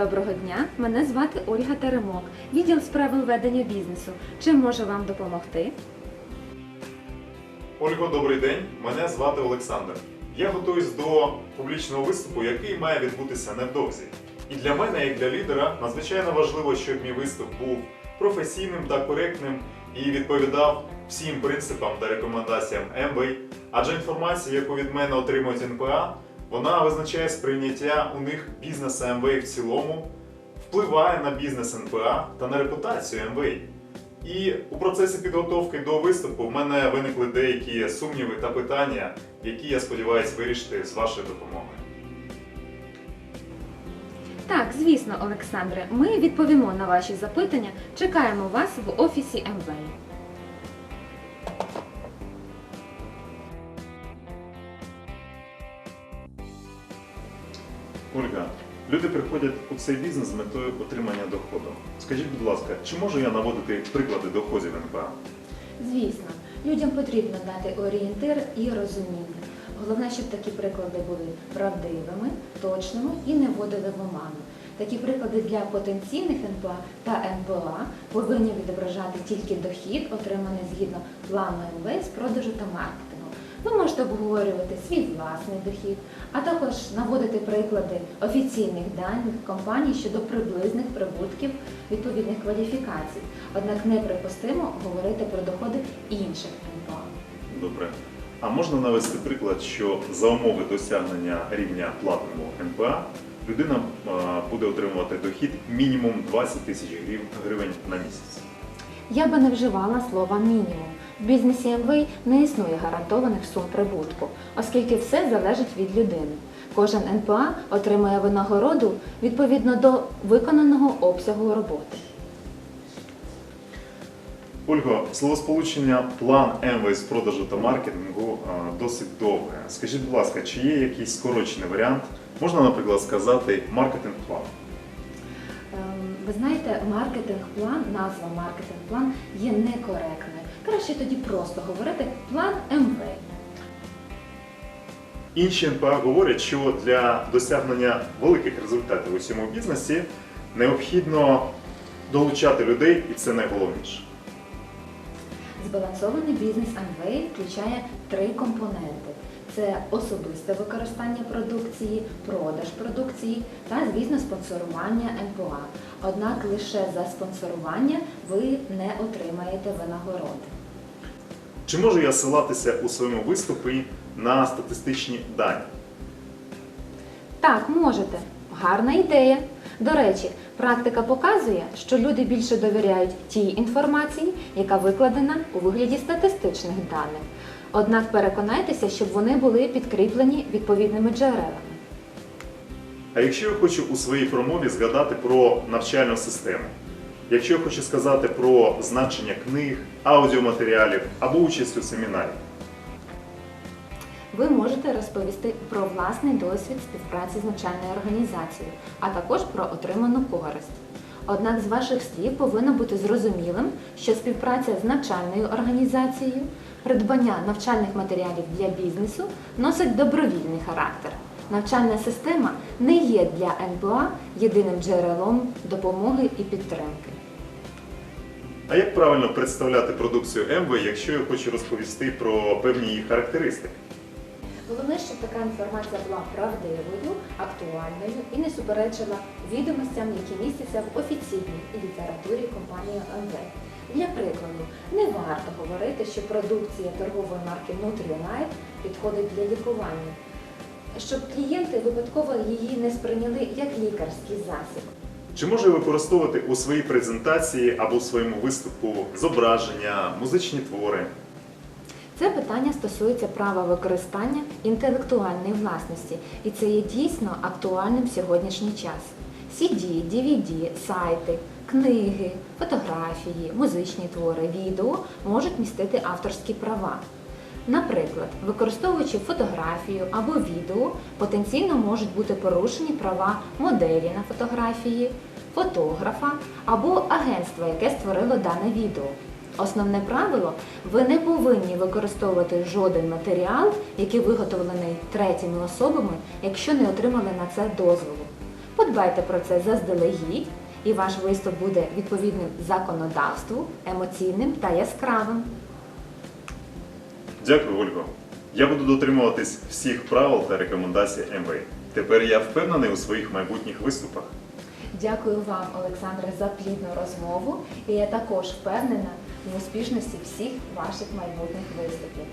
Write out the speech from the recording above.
Доброго дня, мене звати Ольга Теремок, відділ з правил ведення бізнесу. Чим можу вам допомогти? Ольго, добрий день. Мене звати Олександр. Я готуюсь до публічного виступу, який має відбутися невдовзі. І для мене, як для лідера, надзвичайно важливо, щоб мій виступ був професійним та коректним і відповідав всім принципам та рекомендаціям МВ. Адже інформація, яку від мене отримують НПА, вона визначає сприйняття у них бізнесу МВ в цілому, впливає на бізнес НПА та на репутацію МВ. І у процесі підготовки до виступу в мене виникли деякі сумніви та питання, які я сподіваюся вирішити з вашою допомогою. Так, звісно, Олександре, ми відповімо на ваші запитання. Чекаємо вас в офісі МВ. Ольга, люди приходять у цей бізнес з метою отримання доходу. Скажіть, будь ласка, чи можу я наводити приклади доходів НПА? Звісно, людям потрібно дати орієнтир і розуміння. Головне, щоб такі приклади були правдивими, точними і не вводили в оману. Такі приклади для потенційних НПА та НПА повинні відображати тільки дохід, отриманий згідно плану МВ з продажу та маркетингу. Ви можете обговорювати свій власний дохід, а також наводити приклади офіційних даних компаній щодо приблизних прибутків відповідних кваліфікацій. Однак неприпустимо говорити про доходи інших НПА. Добре. А можна навести приклад, що за умови досягнення рівня платного НПА людина буде отримувати дохід мінімум 20 тисяч гривень на місяць. Я би не вживала слова мінімум. В бізнесі МВ не існує гарантованих сум прибутку, оскільки все залежить від людини. Кожен НПА отримує винагороду відповідно до виконаного обсягу роботи. Ольго, словосполучення план МВ з продажу та маркетингу е, досить довге. Скажіть, будь ласка, чи є якийсь скорочений варіант? Можна, наприклад, сказати маркетинг-план? Ем, Ви знаєте, маркетинг-план, назва маркетинг-план є некоректною. Краще тоді просто говорити план МВ. Інші НПА говорять, що для досягнення великих результатів у цьому бізнесі необхідно долучати людей, і це найголовніше. Збалансований бізнес Amway включає три компоненти: це особисте використання продукції, продаж продукції та, звісно, спонсорування НПА. Однак лише за спонсорування ви не отримаєте винагороди. Чи можу я ссилатися у своєму виступі на статистичні дані? Так, можете. Гарна ідея. До речі, практика показує, що люди більше довіряють тій інформації, яка викладена у вигляді статистичних даних. Однак переконайтеся, щоб вони були підкріплені відповідними джерелами. А якщо я хочу у своїй промові згадати про навчальну систему, якщо я хочу сказати про значення книг, аудіоматеріалів або участь у семінарі, Ви можете розповісти про власний досвід співпраці з навчальною організацією, а також про отриману користь. Однак з ваших слів повинно бути зрозумілим, що співпраця з навчальною організацією, придбання навчальних матеріалів для бізнесу носить добровільний характер. Навчальна система не є для НПА єдиним джерелом допомоги і підтримки. а як правильно представляти продукцію МВ, якщо я хочу розповісти про певні її характеристики? Головне, щоб така інформація була правдивою, актуальною і не суперечила відомостям, які містяться в офіційній літературі компанії МВ. Для прикладу, не варто говорити, що продукція торгової марки Nutrilite підходить для лікування, щоб клієнти випадково її не сприйняли як лікарський засіб. Чи можу я використовувати у своїй презентації або у своєму виступу зображення, музичні твори? Це питання стосується права використання інтелектуальної власності, і це є дійсно актуальним в сьогоднішній час. CD, DVD, сайти, книги, фотографії, музичні твори, відео можуть містити авторські права. Наприклад, використовуючи фотографію або відео, потенційно можуть бути порушені права моделі на фотографії, фотографа або агентства, яке створило дане відео. Основне правило ви не повинні використовувати жоден матеріал, який виготовлений третіми особами, якщо не отримали на це дозволу. Подбайте про це заздалегідь, і ваш виступ буде відповідним законодавству, емоційним та яскравим. Дякую, Ольго. Я буду дотримуватись всіх правил та рекомендацій МВ. Тепер я впевнений у своїх майбутніх виступах. Дякую вам, Олександре, за плідну розмову. І я також впевнена в успішності всіх ваших майбутніх виступів.